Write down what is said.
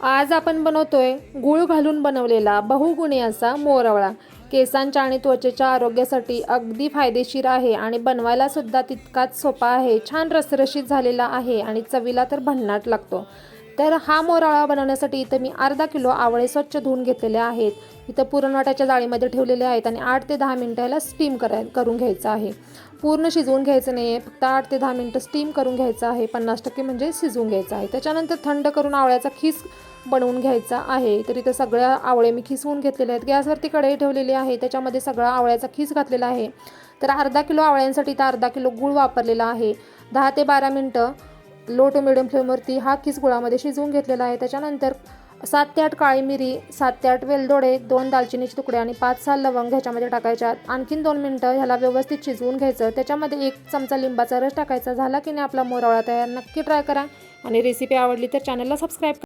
आज आपण बनवतोय गूळ घालून बनवलेला बहुगुणी असा मोरवळा. केसांच्या आणि त्वचेच्या आरोग्यासाठी अगदी फायदेशीर आहे आणि बनवायला सुद्धा तितकाच सोपा आहे. छान रसरशीत झालेला आहे आणि चवीला तर भन्नाट लागतो. तर हा मोराळा बनवण्यासाठी इथं मी अर्धा किलो आवळे स्वच्छ धुवून घेतलेले आहेत. इथं पुरणवाट्याच्या जाळीमध्ये ठेवलेले आहेत आणि आठ ते दहा मिनटं याला स्टीम कराय करून घ्यायचं आहे. पूर्ण शिजवून घ्यायचं नाही आहे फक्त आठ ते दहा मिनटं स्टीम करून घ्यायचं आहे. पन्नास टक्के म्हणजे शिजवून घ्यायचं आहे. त्याच्यानंतर थंड करून आवळ्याचा खीस बनवून घ्यायचा आहे. तर इथं सगळ्या आवळे मी खिसवून घेतलेले आहेत. गॅसवरती कढई ठेवलेली आहे. त्याच्यामध्ये सगळा आवळ्याचा खीस घातलेला आहे. तर अर्धा किलो आवळ्यांसाठी इथं अर्धा किलो गूळ वापरलेला आहे. दहा ते बारा मिनटं लो टू मिडियम फ्लेमवरती हा खीस गुळामध्ये शिजवून घेतलेला आहे. त्याच्यानंतर सात ते आठ काळी मिरी सात ते आठ वेलदोडे दोन दालचिनीचे तुकडे आणि पाच सहा लवंग ह्याच्यामध्ये टाकायच्या. आणखीन दोन मिनटं ह्याला व्यवस्थित शिजवून घ्यायचं. त्याच्यामध्ये एक चमचा लिंबाचा रस टाकायचा. झाला की नाही आपला मोरावळा तयार. नक्की ट्राय करा. आणि रेसिपी आवडली तर चॅनलला सबस्क्राईब